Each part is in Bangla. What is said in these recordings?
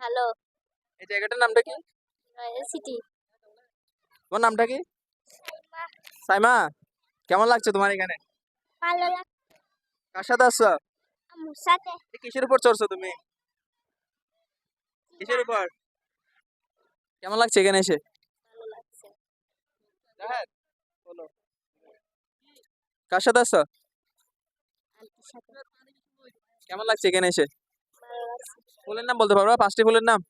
ভালো। এই জায়গাটার নামটা কি? সিটি তোমার নামটা কি? সাইমা। কেমন লাগছে তোমার এখানে? ভালো লাগে কার সাথে আসছো আমার সাথে। কিসের উপর চড়ছো তুমি? কিসের উপর? কেমন লাগছে এখানে এসে? ভালো লাগছে। বলো। কার সাথে আসছো কেমন লাগছে এখানে এসে? লাগছে ফুলের নাম বলতে পারবা? পাঁচটি ফুলের নাম?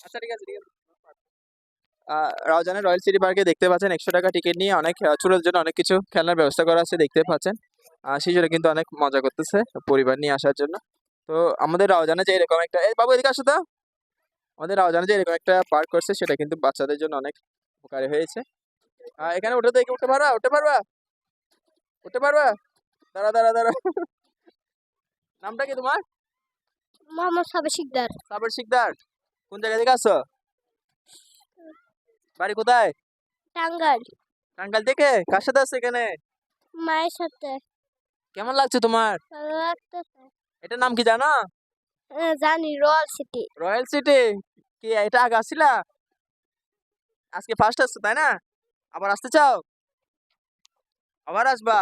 আচ্ছা ঠিক আছে ঠিক আছে। রাউজানের রয়্যাল সিটি পার্কে দেখতে পাচ্ছেন একশো টাকা টিকিট নিয়ে অনেক আহ, ছোটদের জন্য অনেক কিছু খেলনার ব্যবস্থা করা আছে দেখতে পাচ্ছেন। শিশুরা কিন্তু অনেক মজা করতেছে পরিবার নিয়ে আসার জন্য। তো আমাদের রাউজানে যে এরকম একটা এই বাবু এদিকে আসো তো। আমাদের রাউজানে যে এরকম একটা পার্ক করছে সেটা কিন্তু বাচ্চাদের জন্য অনেক উপকারী হয়েছে। এখানে উঠে দেখে উঠতে পারবা? উঠতে পারবা? উঠতে পারবা? দাঁড়া দাঁড়া দাঁড়া। নামটা কি তোমার? মোহাম্মদ সাবে শিকদার। সাবর শিকদার। কোন জায়গা থেকে আসছো? বাড়ি কোথায়? টাঙ্গাইল। টাঙ্গাইল থেকে? কার সাথে আসছো এখানে? মায়ের সাথে। কেমন লাগছে তোমার? ভালো লাগতেছে। এটার নাম কি জানো? জানি রয়্যাল সিটি। Royal city? কি এটা আগে আসছিলা? আজকে ফার্স্ট আসছো তাই না? আবার আসতে চাও? আবার আসবা?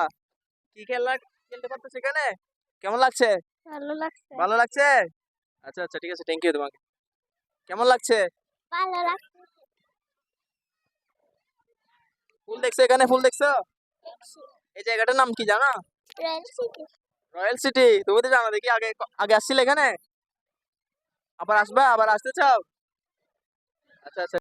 কি খেলা খেলতে পারতেছো এখানে? কেমন লাগছে? ভালো লাগছে। ভালো লাগছে? আচ্ছা আচ্ছা ঠিক আছে থ্যাংক ইউ তোমাকে। কেমন লাগছে? ভালো লাগছে। ফুল দেখছ এখানে? ফুল দেখছ। এই জায়গাটার নাম কি জানো? Royal city. Royal city. তুমি তো জানো দেখি আগে আগে আসছিলে এখানে? আবার আসবা? আবার আসতে চাও? আচ্ছা আচ্ছা।